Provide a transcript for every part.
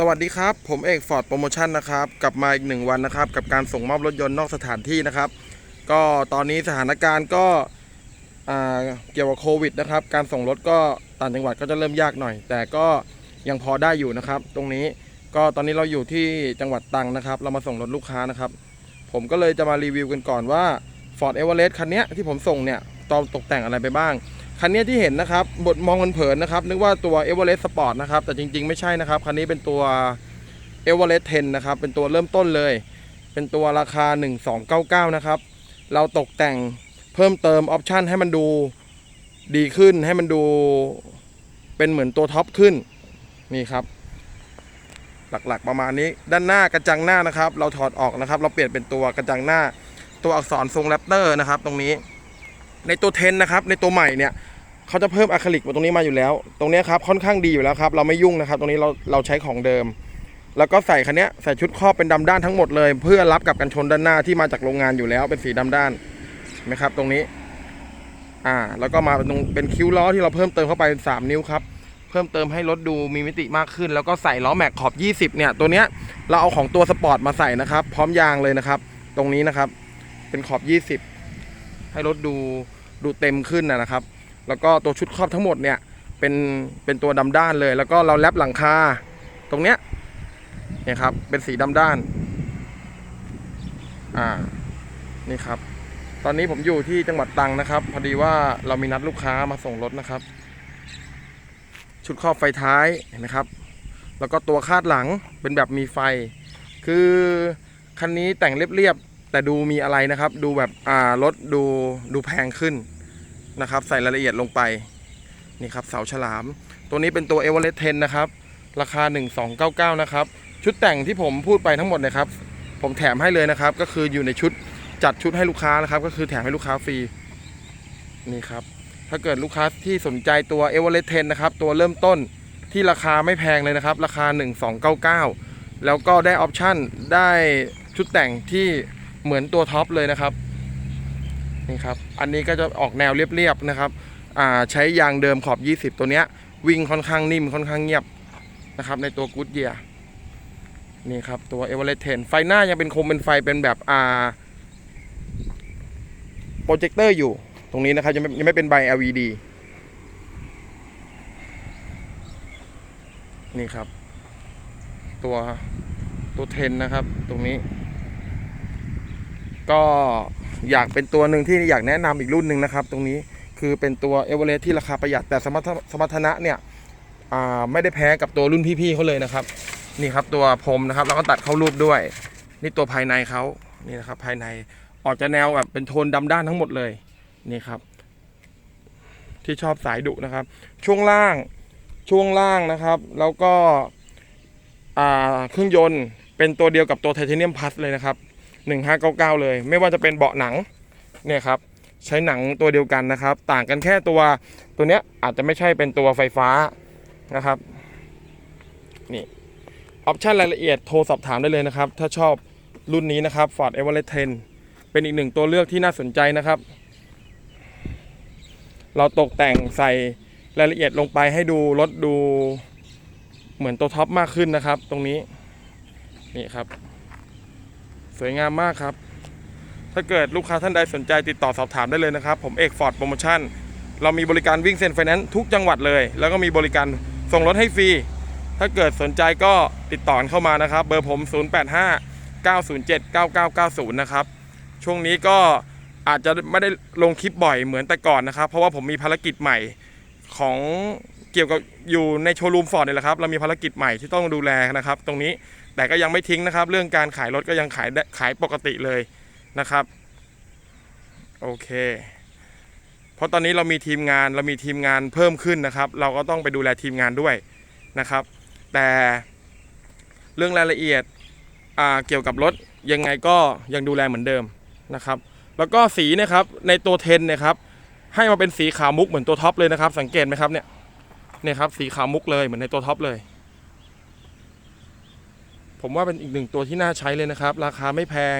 สวัสดีครับ ผมเอกฟอร์ดโปรโมชั่นนะครับ กลับมาอีกหนึ่งวันนะครับ กับการส่งมอบรถยนต์นอกสถานที่นะครับ ก็ตอนนี้สถานการณ์ก็เกี่ยวกับโควิดนะครับ การส่งรถก็ต่างจังหวัดก็จะเริ่มยากหน่อย แต่ก็ยังพอได้อยู่นะครับ ตรงนี้ก็ตอนนี้เราอยู่ที่จังหวัดตรังนะครับ เรามาส่งรถลูกค้านะครับ ผมก็เลยจะมารีวิวกันก่อนว่า Ford e v e r e s t คันนี้ที่ผมส่งเนี่ยตอนตกแต่งอะไรไปบ้าง คันนี้ที่เห็นนะครับบทมองเผินๆนะครับ นึกว่าตัว e v e r e s t Sport นะครับ แต่จริงๆ ไม่ใช่นะครับ คันนี้เป็นตัว e v e r e s t 10 นะครับ เป็นตัวเริ่มต้นเลย เป็นตัวราคา 1299 นะครับ เราตกแต่งเพิ่มเติมออปชันให้มันดูดีขึ้น ให้มันดูเป็นเหมือนตัวท็อปขึ้น นี่ครับ หลักๆประมาณนี้ ด้านหน้ากระจังหน้านะครับ เราถอดออกนะครับ เราเปลี่ยนเป็นตัวกระจังหน้า ตัวอักษรทรงแรปเตอร์นะครับ ตรงนี้ ในตัวเทนนะครับ ในตัวใหม่เนี่ยเขาจะเพิ่มอะคริลิกมาตรงนี้มาอยู่แล้ว ตรงนี้ครับค่อนข้างดีอยู่แล้วครับ เราไม่ยุ่งนะครับ ตรงนี้เราเราใช้ของเดิม แล้วก็ใส่คันเนี้ยใส่ชุดครอบเป็นดำด้านทั้งหมดเลย เพื่อรับกับกันชนด้านหน้าที่มาจากโรงงานอยู่แล้ว เป็นสีดำด้านนไหมครับ ตรงนี้ อ่า แล้วก็มาเป็นตรงเป็นคิ้วล้อที่เราเพิ่มเติมเข้าไปเป็น3นิ้วครับเพิ่มเติมให้รถดูมีมิติมากขึ้น แล้วก็ใส่ล้อแม็กขอบ 20 เนี่ย ตัวเนี้ยเราเอาของตัวสปอร์ตมาใส่นะครับ พร้อมยางเลยนะครับ ตรงนี้นะครับ เป็นขอบ 20 ให้รถดูดูเต็มขึ้นนะครับ แล้วก็ตัวชุดครอบทั้งหมดเนี่ยเป็นเป็นตัวดำด้านเลย แล้วก็เราแลปหลังคาตรงเนี้ยเนี่ยครับเป็นสีดำด้านอ่านี่ครับ ตอนนี้ผมอยู่ที่จังหวัดตรังนะครับ พอดีว่าเรามีนัดลูกค้ามาส่งรถนะครับ ชุดครอบไฟท้ายเห็นไหมครับ แล้วก็ตัวคาดหลังเป็นแบบมีไฟ คือคันนี้แต่งเรียบ แต่ดูมีอะไรนะครับ ดูแบบอ่ารถดูดูแพงขึ้นนะครับ ใส่รายละเอียดลงไปนี่ครับเสาฉลาม ตัวนี้เป็นตัว e v e r e s t 10นะครับ ราคา 1299 นะครับ ชุดแต่งที่ผมพูดไปทั้งหมดนะครับ ผมแถมให้เลยนะครับ ก็คืออยู่ในชุดจัดชุดให้ลูกค้านะครับ ก็คือแถมให้ลูกค้าฟรีนี่ครับ ถ้าเกิดลูกค้าที่สนใจตัว e v e r e s t 10นะครับ ตัวเริ่มต้นที่ราคาไม่แพงเลยนะครับ ราคา 1299 แล้วก็ได้ออปชั่นได้ชุดแต่งที่ เหมือนตัวท็อปเลยนะครับนี่ครับอันนี้ก็จะออกแนวเรียบๆนะครับอ่าใช้ยางเดิมขอบ 20 ตัวเนี้ย วิ่งค่อนข้างนิ่มค่อนข้างเงียบนะครับ ในตัวกูดเยียนี่ครับตัว e v e r e s t 10ไฟหน้ายังเป็นคมเป็นไฟเป็นแบบอ่าโปรเจคเตอร์อยู่ตรงนี้นะครับยังไม่ยังไม่เป็นใบ LED นี่ครับ ตัวตัวเทนนะครับ ตรงนี้ ก็อยากเป็นตัวหนึ่งที่อยากแนะนำอีกรุ่นหนึ่งนะครับ ตรงนี้คือเป็นตัวเอเวอเรสที่ราคาประหยัดแต่สมรรถสมรรถนะเนี่ยไม่ได้แพ้กับตัวรุ่นพี่ๆเขาเลยนะครับ นี่ครับตัวพรมนะครับ แล้วก็ตัดเข้ารูปด้วย นี่ตัวภายในเขานี่นะครับ ภายในออกจะแนวแบบเป็นโทนดำด้านทั้งหมดเลยนี่ครับ ที่ชอบสายดุนะครับ ช่วงล่างช่วงล่างนะครับ แล้วก็เครื่องยนต์เป็นตัวเดียวกับตัวไทเทเนียมพัสเลยนะครับ 1599 เลย ไม่ว่าจะเป็นเบาะหนังเนี่ยครับใช้หนังตัวเดียวกันนะครับ ต่างกันแค่ตัวตัวเนี้ยอาจจะไม่ใช่เป็นตัวไฟฟ้านะครับนี่ออปชันรายละเอียดโทรสอบถามได้เลยนะครับ ถ้าชอบรุ่นนี้นะครับ Ford e v e r e s t 10 เป็นอีกหนึ่งตัวเลือกที่น่าสนใจนะครับ เราตกแต่งใส่รายละเอียดลงไปให้ดูรถดูเหมือนตัวท็อปมากขึ้นนะครับ ตรงนี้นี่ครับ สวยงามมากครับ ถ้าเกิดลูกค้าท่านใดสนใจติดต่อสอบถามได้เลยนะครับ ผมเอกฟอร์ดโปรโมชั่นเรามีบริการวิ่งเซ็นไฟแนนซ์ทุกจังหวัดเลย แล้วก็มีบริการส่งรถให้ฟรี ถ้าเกิดสนใจก็ติดต่อเข้ามานะครับ เบอร์ผม 085 907 9990 นะครับ ช่วงนี้ก็อาจจะไม่ได้ลงคลิปบ่อยเหมือนแต่ก่อนนะครับ เพราะว่าผมมีภารกิจใหม่ของเกี่ยวกับอยู่ในโชว์รูมฟอร์ดเนี่ยแหละครับ เรามีภารกิจใหม่ที่ต้องดูแลนะครับ ตรงนี้ แต่ก็ยังไม่ทิ้งนะครับ เรื่องการขายรถก็ยังขายได้ขายปกติเลยนะครับ โอเค เพราะตอนนี้เรามีทีมงานเรามีทีมงานเพิ่มขึ้นนะครับ เราก็ต้องไปดูแลทีมงานด้วยนะครับ แต่เรื่องรายละเอียดเกี่ยวกับรถยังไงก็ยังดูแลเหมือนเดิมนะครับ แล้วก็สีนะครับในตัวเทนนี่ยครับให้มาเป็นสีขาวมุกเหมือนตัวท็อปเลยนะครับ สังเกตไหมครับเนี่ยเนี่ยครับสีขาวมุกเลยเหมือนในตัวท็อปเลย ผมว่าเป็นอีกหนึ่งตัวที่น่าใช้เลยนะครับ ราคาไม่แพง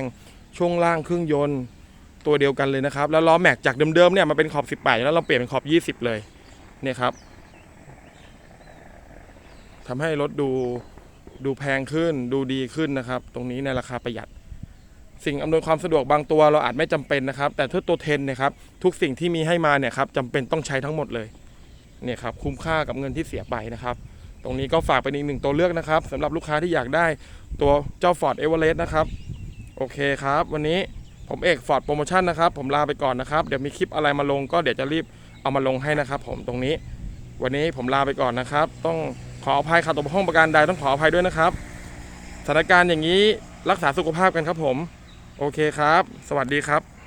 ช่วงล่างเครื่องยนต์ตัวเดียวกันเลยนะครับ แล้วล้อแม็กจากเดิมๆเนี่ยมาเป็นขอบ 18 แล้วเราเปลี่ยนเป็นขอบ 20 เลยเนี่ยครับทำให้รถดูดูแพงขึ้นดูดีขึ้นนะครับ ตรงนี้ในราคาประหยัด สิ่งอำนวยความสะดวกบางตัวเราอาจไม่จำเป็นนะครับ แต่ถ้าตัวเทนนี่ยครับ ทุกสิ่งที่มีให้มาเนี่ยครับจำเป็นต้องใช้ทั้งหมดเลยเนี่ยครับคุ้มค่ากับเงินที่เสียไปนะครับ ตรงนี้ก็ฝากเป็นอีกหนึ่งตัวเลือกนะครับสำหรับลูกค้าที่อยากได้ตัวเจ้า Ford e v e r e s t นะครับ โอเคครับ วันนี้ผมเอก Ford Promotion นะครับ ผมลาไปก่อนนะครับ เดี๋ยวมีคลิปอะไรมาลงก็เดี๋ยวจะรีบเอามาลงให้นะครับผมตรงนี้ วันนี้ผมลาไปก่อนนะครับ ต้องขออภัยขาดตกบกพร่องประการใดต้องขออภัยด้วยนะครับสถานการณ์อย่างนี้รักษาสุขภาพกันครับผม โอเคครับ สวัสดีครับ